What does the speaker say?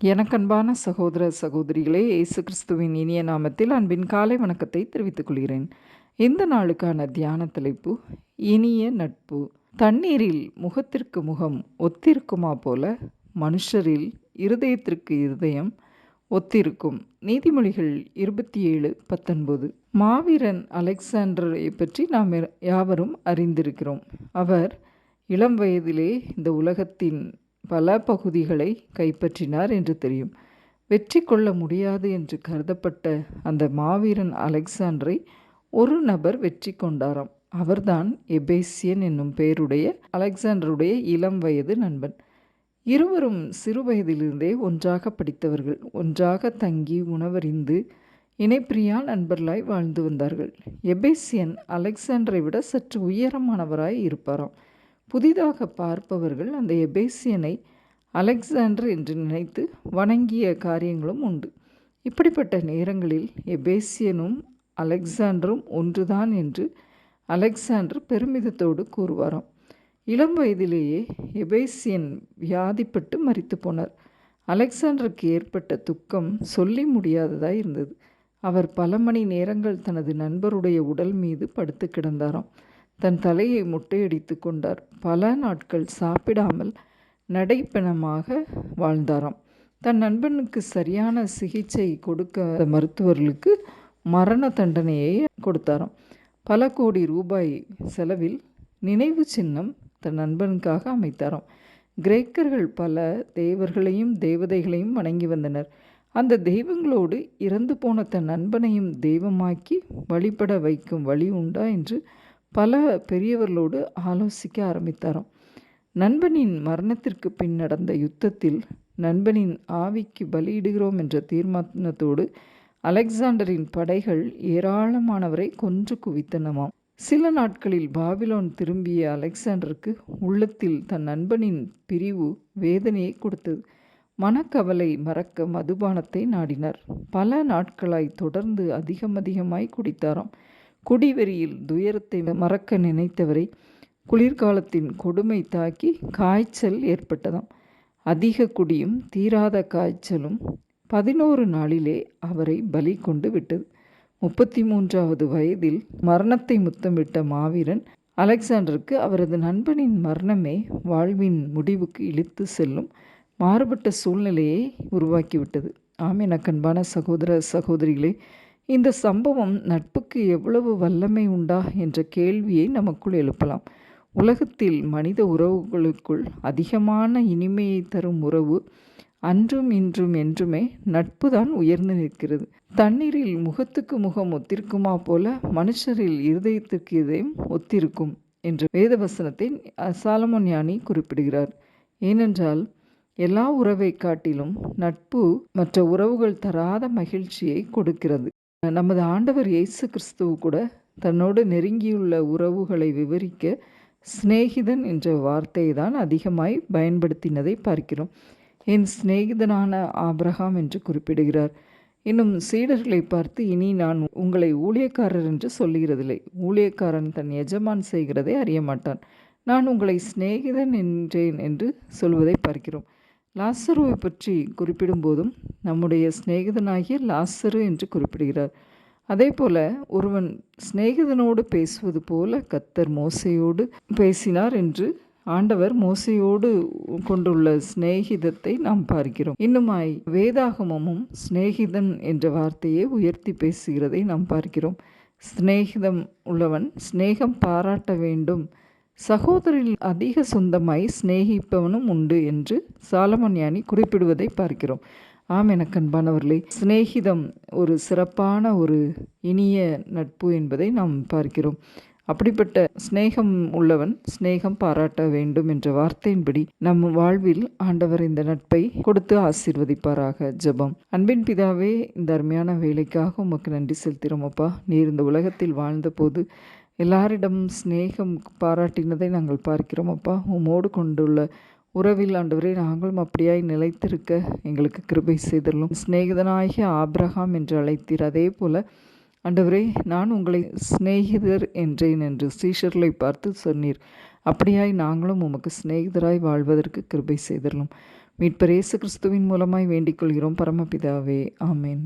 எனக்கன்பான சகோதர சகோதரிகளே இயேசு கிறிஸ்துவின் இனிய நாமத்தில் அன்பின் காலை வணக்கத்தை தெரிவித்துக் கொள்கிறேன். இந்த நாளுக்கான தியான தலைப்பு இனிய நட்பு. தண்ணீரில் முகத்திற்கு முகம் ஒத்திருக்குமா போல மனுஷரில் இருதயத்திற்கு இருதயம் ஒத்திருக்கும். நீதிமொழிகள் இருபத்தி ஏழு பத்தொன்பது. மாவீரன் அலெக்சாண்டரை பற்றி நாம் யாவரும் அறிந்திருக்கிறோம். அவர் இளம் வயதிலே இந்த உலகத்தின் பல பகுதிகளை கைப்பற்றினார் என்று தெரியும். வெற்றி கொள்ள முடியாது என்று கருதப்பட்ட அந்த மாவீரன் அலெக்சாண்டரை ஒரு நபர் வெற்றி கொண்டாராம். அவர்தான் எபேசியன் என்னும் பெயருடைய அலெக்சாண்டருடைய இளம் வயது நண்பன். இருவரும் சிறுவயதிலிருந்தே ஒன்றாக படித்தவர்கள். ஒன்றாக தங்கி உணவறிந்து இணைப்பிரியா நண்பர்களாய் வாழ்ந்து வந்தார்கள். எபேசியன் அலெக்சாண்டரை விட சற்று உயரமானவராய் இருப்பாராம். புதிதாக பார்ப்பவர்கள் அந்த எபேசியனை அலெக்சாண்டர் என்று நினைத்து வணங்கிய காரியங்களும் உண்டு. இப்படிப்பட்ட நேரங்களில் எபேசியனும் அலெக்சாண்டரும் ஒன்றுதான் என்று அலெக்சாண்டர் பெருமிதத்தோடு கூறுவாராம். இளம் வயதிலேயே எபேசியன் வியாதிப்பட்டு மறித்து போனார். அலெக்சாண்டருக்கு ஏற்பட்ட துக்கம் சொல்லி முடியாததாய் இருந்தது. அவர் பல மணி நேரங்கள் தனது நண்பருடைய உடல் மீது படுத்து கிடந்தாராம். தன் தலையை முட்டையடித்து கொண்டார். பல நாட்கள் சாப்பிடாமல் நடைப்பணமாக வாழ்ந்தாராம். தன் நண்பனுக்கு சரியான சிகிச்சை கொடுக்க மருத்துவர்களுக்கு மரண தண்டனையை கொடுத்தாராம். பல கோடி ரூபாய் செலவில் நினைவு சின்னம் தன் நண்பனுக்காக அமைத்தாராம். கிரேக்கர்கள் பல தேவர்களையும் தேவதைகளையும் வணங்கி வந்தனர். அந்த தெய்வங்களோடு இறந்து போன தன் நண்பனையும் தெய்வமாக்கி வழிபட வைக்கும் வழி உண்டா என்று பல பெரியவர்களோடு ஆலோசிக்க ஆரம்பித்தாராம். நண்பனின் மரணத்திற்கு பின் நடந்த யுத்தத்தில் நண்பனின் ஆவிக்கு பலியிடுகிறோம் என்ற தீர்மானத்தோடு அலெக்சாண்டரின் படைகள் ஏராளமானவரை கொன்று குவித்தனமாம் சில நாட்களில் பாபிலோன் திரும்பிய அலெக்சாண்டருக்கு உள்ளத்தில் தன் நண்பனின் பிரிவு வேதனையை கொடுத்தது. மனக்கவலை மறக்க மதுபானத்தை நாடினார். பல நாட்களாய் தொடர்ந்து அதிகம் அதிகமாய் குடித்தாராம். குடிவெறியில் துயரத்தை மறக்க நினைத்தவரை குளிர்காலத்தின் கொடுமை தாக்கி காய்ச்சல் ஏற்பட்டதாம். அதிக குடியும் தீராத காய்ச்சலும் பதினோரு நாளிலே அவரை பலி கொண்டு விட்டது. முப்பத்தி மூன்றாவது வயதில் மரணத்தை முத்தமிட்ட மாவீரன் அலெக்சாண்டருக்கு அவரது நண்பனின் மரணமே வாழ்வின் முடிவுக்கு இழுத்து செல்லும் மாறுபட்ட சூழ்நிலையை உருவாக்கிவிட்டது. ஆம் எனக்கு சகோதர சகோதரிகளே இந்த சம்பவம் நட்புக்கு எவ்வளவு வல்லமை உண்டா என்ற கேள்வியை நமக்குள் எழுப்பலாம். உலகத்தில் மனித உறவுகளுக்குள் அதிகமான இனிமையை தரும் உறவு அன்றும் இன்றும் என்றுமே நட்பு தான் உயர்ந்து நிற்கிறது. தண்ணீரில் முகத்துக்கு முகம் ஒத்திருக்குமா போல மனுஷரில் இருதயத்திற்கு இதயம் ஒத்திருக்கும் என்ற வேதவசனத்தை சாலமோன் ஞானி குறிப்பிடுகிறார். ஏனென்றால் எல்லா உறவை காட்டிலும் நட்பு மற்ற உறவுகள் தராத மகிழ்ச்சியை கொடுக்கிறது. நமது ஆண்டவர் இயேசு கிறிஸ்துவ கூட தன்னோடு நெருங்கியுள்ள உறவுகளை விவரிக்க சிநேகிதன் என்ற வார்த்தையை தான் அதிகமாய் பயன்படுத்தினதை பார்க்கிறோம். என் சிநேகிதனான ஆபிரகாம் என்று குறிப்பிடுகிறார். இன்னும் சீடர்களை பார்த்து இனி நான் உங்களை ஊழியக்காரர் என்று சொல்லுகிறதில்லை. ஊழியக்காரன் தன் எஜமான் செய்கிறதை அறிய மாட்டான் நான் உங்களை சிநேகிதன் என்றேன் என்று சொல்வதை பார்க்கிறோம். லாசருவை பற்றி குறிப்பிடும்போதும் நம்முடைய சிநேகிதனாகிய லாசரு என்று குறிப்பிடுகிறார். அதே போல ஒருவன் சிநேகிதனோடு பேசுவது போல கத்தர் மோசையோடு பேசினார் என்று ஆண்டவர் மோசையோடு கொண்டுள்ள சிநேகிதத்தை நாம் பார்க்கிறோம். இன்னுமாய் வேதாகமமும் சிநேகிதன் என்ற வார்த்தையை உயர்த்தி பேசுகிறதை நாம் பார்க்கிறோம். சிநேகிதம் உள்ளவன் சிநேகம் பாராட்ட வேண்டும். சகோதரில் அதிக சொந்தமாய் சிநேகிப்பவனும் உண்டு என்று சாலமன் ஞானி குறிப்பிடுவதை பார்க்கிறோம். ஆம் எனக்கன்பானவர்களே சிநேகிதம் ஒரு சிறப்பான ஒரு இனிய நட்பு என்பதை நாம் பார்க்கிறோம். அப்படிப்பட்ட சிநேகம் உள்ளவன் சிநேகம் பாராட்ட வேண்டும் என்ற வார்த்தையின்படி நம் வாழ்வில் ஆண்டவர் இந்த நட்பை கொடுத்து ஆசீர்வதிப்பாராக ஜபம். அன்பின் பிதாவே இந்த அருமையான வேலைக்காக உமக்கு நன்றி செலுத்திறோம் அப்பா. நீர் இந்த உலகத்தில் வாழ்ந்த போது எல்லாரிடம் சிநேகம் பாராட்டினதை நாங்கள் பார்க்கிறோம் அப்பா. உமோடு கொண்டுள்ள உறவில் ஆண்டவரே நாங்களும் அப்படியாய் நிலைத்திருக்க எங்களுக்கு கிருபை செய்தலும் சிநேகிதனாகிய ஆப்ரஹாம் என்று அழைத்தீர். அதே போல ஆண்டவரே நான் உங்களை சிநேகிதர் என்றேன் என்று சீஷர்களை பார்த்து சொன்னீர். அப்படியாய் நாங்களும் உமக்கு சிநேகிதராய் வாழ்வதற்கு கிருபை செய்தலும் மீட்பர் இயேசு கிறிஸ்துவின் மூலமாய் வேண்டிக் கொள்கிறோம். பரமபிதாவே ஆமேன்.